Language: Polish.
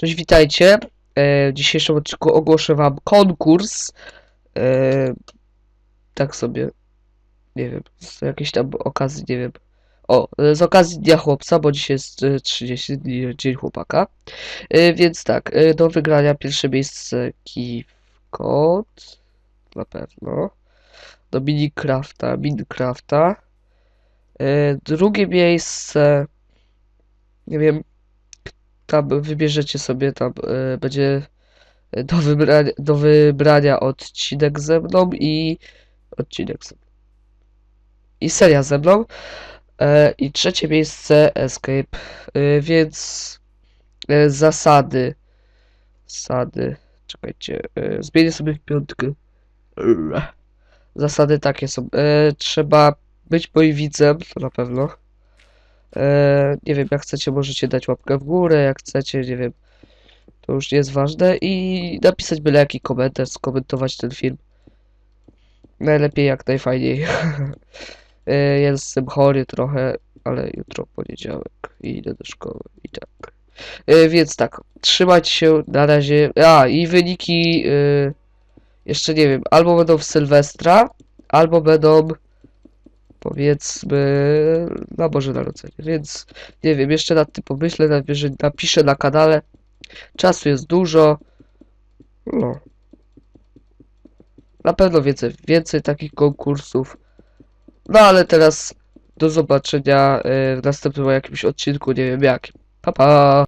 Cześć, witajcie. E, w dzisiejszym odcinku ogłoszę wam konkurs. E, tak sobie, nie wiem, z jakiejś tam okazji, nie wiem. O, e, z okazji Dnia Chłopca, bo dzisiaj jest e, 30 dni Dzień Chłopaka. Więc tak, do wygrania pierwsze miejsce Kivcode, na pewno. Do Minecrafta, Minecrafta. Drugie miejsce, nie wiem, tam wybierzecie sobie, tam e, będzie do wybrania, do wybrania odcinek ze mną i odcinek ze mną. I seria ze mną. E, I trzecie miejsce Escape. E, więc e, zasady. Zasady. Czekajcie. E, zmienię sobie w piątkę. Zasady takie są. E, trzeba być moim widzem, to na pewno. E, nie wiem, jak chcecie, możecie dać łapkę w górę, jak chcecie, nie wiem. To już nie jest ważne. I napisać byle jaki komentarz, skomentować ten film. Najlepiej jak najfajniej. E, Jestem chory trochę, ale jutro poniedziałek i idę do szkoły i tak. E, Więc tak, trzymajcie się na razie. A, i wyniki jeszcze nie wiem, albo będą w Sylwestra, albo będą powiedzmy na Boże Narodzenie, więc nie wiem, jeszcze nad tym pomyślę, napiszę na kanale. Czasu jest dużo. No. Na pewno więcej, więcej takich konkursów. No ale teraz do zobaczenia e, w następnym jakimś odcinku, nie wiem jakim. Pa pa!